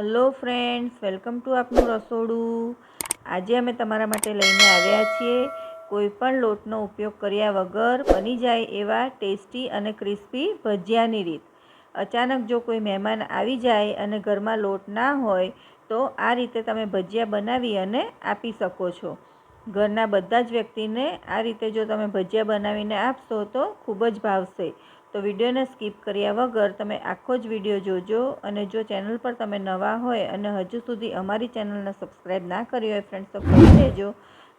Hello friends welcome to આપનું રસોડું. આજે અમે તમારા માટે લઈને આવ્યા છીએ. કોઈ પણ લોટનો ઉપયોગ કર્યા વગર બની જાય એવા ટેસ્ટી અને ક્રિસ્પી ભજીયાની રીત. અચાનક જો કોઈ મહેમાન આવી જાય અને ઘરમાં લોટ ના હોય, તો આ રીતે તમે ભજીયા બનાવી અને આપી શકો છો. ઘરના બધા જ વ્યક્તિને આ રીતે જો તમે ભજીયા બનાવીને આપશો તો ખૂબ જ ભાવશે. તો વિડીયોને સ્કીપ કર્યા વગર તમે આખો જ વીડિયો જોજો અને જો ચેનલ પર તમે નવા હોય અને હજુ સુધી અમારી ચેનલને સબસ્ક્રાઈબ ના કરી હોય ફ્રેન્ડ્સ તો કરી દેજો.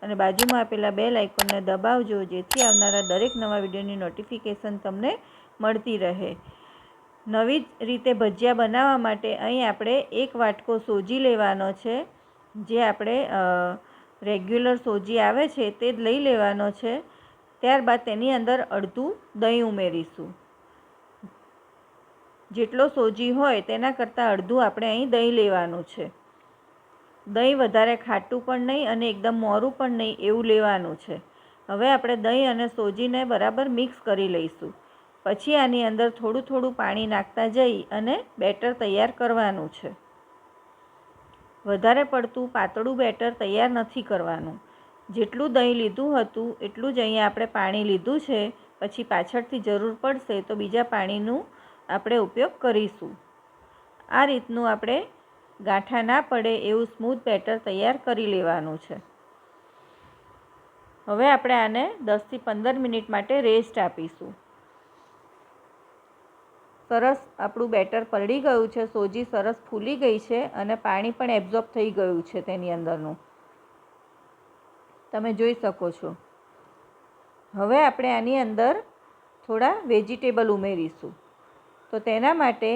અને બાજુમાં આપેલા બે લાઇકોનને દબાવજો, જેથી આવનારા દરેક નવા વિડીયોની નોટિફિકેશન તમને મળતી રહે. નવી રીતે ભજીયા બનાવવા માટે અહીં આપણે એક વાટકો સોજી લેવાનો છે, જે આપણે રેગ્યુલર સોજી આવે છે તે જ લઈ લેવાનો છે. ત્યારબાદ તેની અંદર અડધું દહીં ઉમેરીશું. જેટલો સોજી હોય તેના કરતાં અડધું આપણે અહીં દહીં લેવાનું છે. દહીં વધારે ખાટું પણ નહીં અને એકદમ મોરું પણ નહીં એવું લેવાનું છે. હવે આપણે દહીં અને સોજીને બરાબર મિક્સ કરી લઈશું. પછી આની અંદર થોડું થોડું પાણી નાખતા જઈ અને બેટર તૈયાર કરવાનું છે. વધારે પડતું પાતળું બેટર તૈયાર નથી કરવાનું. જેટલું દહીં લીધું હતું એટલું જ અહીંયા આપણે પાણી લીધું છે. પછી પાછળથી જરૂર પડશે તો બીજા પાણીનું આપણે ઉપયોગ કરીશું. આ રીતનું આપણે ગાંઠા ના પડે એવું સ્મૂથ બેટર તૈયાર કરી લેવાનું છે. હવે આપણે આને દસથી પંદર મિનિટ માટે રેસ્ટ આપીશું. સરસ આપણું બેટર પલળી ગયું છે, સોજી સરસ ફૂલી ગઈ છે અને પાણી પણ એબ્ઝોર્બ થઈ ગયું છે તેની અંદરનું. તમે જોઈ શકો છો. હવે આપણે આની અંદર થોડા વેજીટેબલ ઉમેરીશું. તો તેના માટે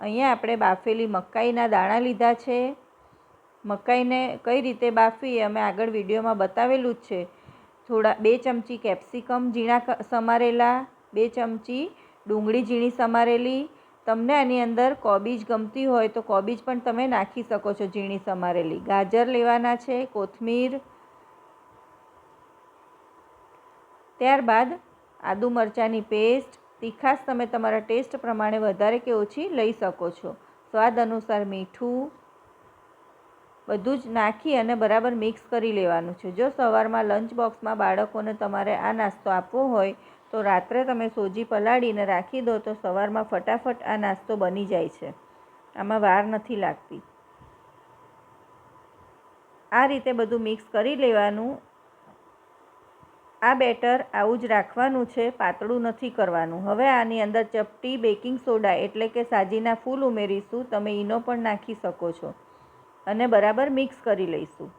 અહીંયા આપણે બાફેલી મકાઈના દાણા લીધા છે. મકાઈને કઈ રીતે બાફીએ અમે આગળ વિડીયોમાં બતાવેલું જ છે. થોડા બે ચમચી કેપ્સિકમ ઝીણા સમારેલા, બે ચમચી ડુંગળી ઝીણી સમારેલી. તમને આની અંદર કોબીજ ગમતી હોય તો કોબીજ પણ તમે નાખી શકો છો ઝીણી સમારેલી. ગાજર લેવાના છે, કોથમીર. ત્યારબાદ આદુ મરચાંની પેસ્ટ તીખાશ તમે તમારા ટેસ્ટ પ્રમાણે વધારે કે ઓછી લઈ શકો છો. સ્વાદ અનુસાર મીઠું બધું જ નાખી અને બરાબર મિક્સ કરી લેવાનું છે. જો સવારમાં લંચ બોક્સમાં બાળકોને તમારે આ નાસ્તો આપવો હોય, તો રાત્રે તમે સોજી પલાળીને રાખી દો તો સવારમાં ફટાફટ આ નાસ્તો બની જાય છે. આમાં વાર નથી લાગતી. આ રીતે બધું મિક્સ કરી લેવાનું આ બેટર આવું જ રાખવાનું છે, પાતળું નથી કરવાનું. હવે આની અંદર ચપટી બેકિંગ સોડા એટલે કે સાજીના ફૂલ ઉમેરીશું, તમે ઈનો પણ નાખી શકો છો. અને બરાબર મિક્સ કરી લઈશું.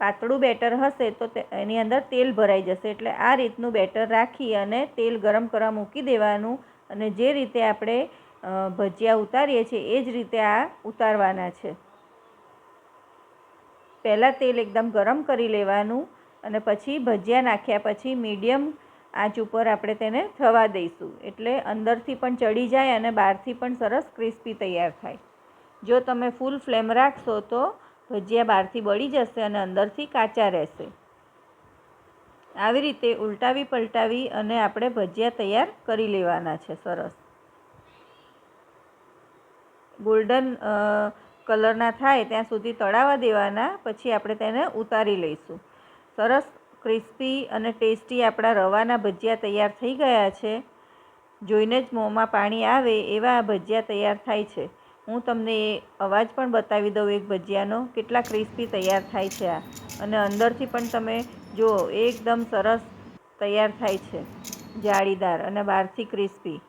પાતળું બેટર હશે તો એની અંદર તેલ ભરાઈ જશે, એટલે આ રીતનું બેટર રાખી અને તેલ ગરમ કરવા મૂકી દેવાનું અને જે રીતે આપણે ભજીયા ઉતારીએ છીએ, એ જ રીતે આ ઉતારવાના છે. પહેલાં તેલ એકદમ ગરમ કરી લેવાનું અને પછી ભજીયા નાખ્યા પછી મીડિયમ આંચ ઉપર આપણે તેને થવા દઈશું. એટલે અંદરથી પણ ચડી જાય અને બહારથી પણ સરસ ક્રિસ્પી તૈયાર થાય. જો તમે ફૂલ ફ્લેમ રાખશો તો ભજીયા બહારથી બળી જશે અને અંદરથી કાચા રહેશે. આવી રીતે ઉલટાવી પલટાવી અને આપણે ભજીયા તૈયાર કરી લેવાના છે સરસ. ગોલ્ડન કલરના થાય ત્યાં સુધી તળાવા દેવાના, પછી આપણે તેને ઉતારી લઈશું. સરસ, ક્રિસ્પી અને ટેસ્ટી આપણા રવાના ભજીયા તૈયાર થઈ ગયા છે. જોઈને જ મોંમાં પાણી આવે એવા આ ભજીયા તૈયાર થાય છે. હું તમને એ અવાજ પણ બતાવી દઉં એક ભજીયાનો, કેટલા ક્રિસ્પી તૈયાર થાય છે આ. અને અંદરથી પણ તમે જુઓ, એકદમ સરસ તૈયાર થાય છે. જાળીદાર અને બહારથી ક્રિસ્પી.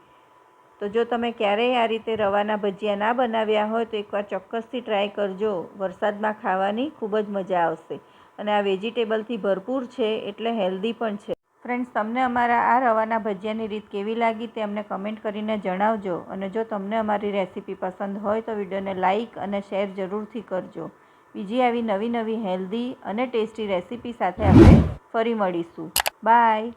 તો જો તમે ક્યારેય આ રીતે રવાના ભજીયા ના બનાવ્યા હોય તો એકવાર ચોક્કસથી ટ્રાય કરજો. વરસાદમાં ખાવાની ખૂબ જ મજા આવશે. અને આ વેજીટેબલથી ભરપૂર છે એટલે હેલ્ધી પણ છે. ફ્રેન્ડ્સ તમને અમારા આ રવાના ભજીયાની રીત કેવી લાગી તે અમને કમેન્ટ કરીને જણાવજો. અને જો તમને અમારી રેસીપી પસંદ હોય તો વિડીયોને લાઇક અને શેર જરૂરથી કરજો. બીજી આવી નવી નવી હેલ્ધી અને ટેસ્ટી રેસીપી સાથે આપણે ફરી મળીશું. બાય